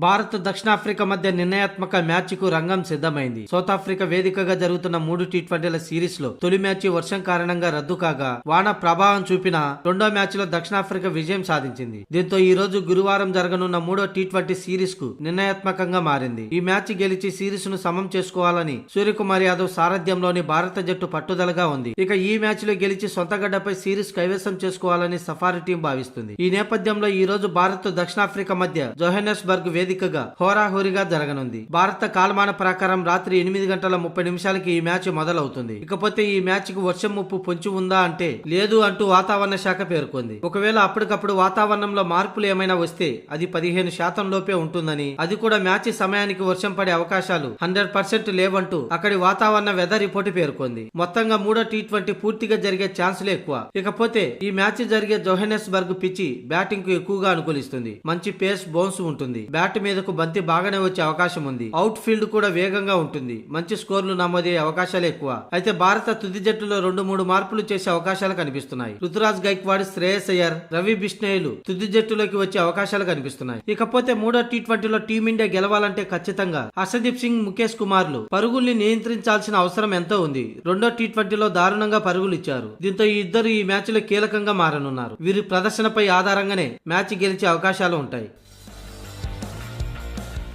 భారత్ దక్షిణాఫ్రికా మధ్య నిర్ణయాత్మక మ్యాచ్కు రంగం సిద్ధమైంది. సౌత్ ఆఫ్రికా వేదికగా జరుగుతున్న మూడు టీ ట్వంటీల సిరీస్లో తొలి మ్యాచ్ వర్షం కారణంగా రద్దు కాగా వాన ప్రభావం చూపిన రెండో మ్యాచ్లో దక్షిణాఫ్రికా విజయం సాధించింది. దీంతో ఈ రోజు గురువారం జరగనున్న మూడో టీ ట్వంటీ సిరీస్కు నిర్ణయాత్మకంగా మారింది. ఈ మ్యాచ్ గెలిచి సిరీస్ను సమం చేసుకోవాలని సూర్యకుమార్ యాదవ్ సారథ్యంలోని భారత జట్టు పట్టుదలగా ఉంది. ఇక ఈ మ్యాచ్లో గెలిచి సొంతగడ్డపై సిరీస్ కైవసం చేసుకోవాలని సఫారీ టీం భావిస్తుంది. ఈ నేపథ్యంలో ఈ రోజు భారత్ దక్షిణాఫ్రికా మధ్య జోహెనస్బర్గ్ వేదికగా హోరాహోరీగా జరగనుంది. భారత కాలమాన ప్రకారం రాత్రి ఎనిమిది గంటల ముప్పై నిమిషాలకి ఈ మ్యాచ్ మొదలవుతుంది. ఇకపోతే ఈ మ్యాచ్కు వర్షం ముప్పు పొంచి ఉందా అంటే లేదు అంటూ వాతావరణ శాఖ పేర్కొంది. ఒకవేళ అప్పటికప్పుడు వాతావరణంలో మార్పులు ఏమైనా వస్తే అది పదిహేను శాతం లోపే ఉంటుందని అది కూడా మ్యాచ్ సమయానికి వర్షం పడే అవకాశాలు హండ్రెడ్ పర్సెంట్ లేవంటూ అక్కడి వాతావరణ వెదర్ రిపోర్ట్ పేర్కొంది. మొత్తంగా మూడో టీ ట్వంటీ పూర్తిగా జరిగే ఛాన్సులే ఎక్కువ. ఇకపోతే ఈ మ్యాచ్ జరిగే జోహెనెస్బర్గ్ పిచ్చి బ్యాటింగ్కు ఎక్కువగా అనుకూలిస్తుంది. మంచి పేస్ బౌన్స్ ఉంటుంది. బ్యాట్ మీదకు బంతి బాగానే వచ్చే అవకాశం ఉంది. అవుట్ ఫీల్డ్ కూడా వేగంగా ఉంటుంది. మంచి స్కోర్లు నమోదయ్యే అవకాశాలు ఎక్కువ. అయితే భారత తుది జట్టులో రెండు మూడు మార్పులు చేసే అవకాశాలు కనిపిస్తున్నాయి. రుతురాజ్ గైక్వాడ్ శ్రేయస్ అయ్యర్ రవి బిష్ణయులు తుది జట్టులోకి వచ్చే అవకాశాలు కనిపిస్తున్నాయి. ఇకపోతే మూడో టీ ట్వంటీలో టీమిండియా గెలవాలంటే ఖచ్చితంగా హర్షదీప్ సింగ్ ముఖేష్ కుమార్లు పరుగుల్ని నియంత్రించాల్సిన అవసరం ఎంతో ఉంది. రెండో టీ ట్వంటీలో దారుణంగా పరుగులు ఇచ్చారు. దీంతో ఈ ఇద్దరు ఈ మ్యాచ్లో కీలకంగా మారనున్నారు. వీరి ప్రదర్శనపై ఆధారంగానే మ్యాచ్ గెలిచే అవకాశాలు ఉంటాయి.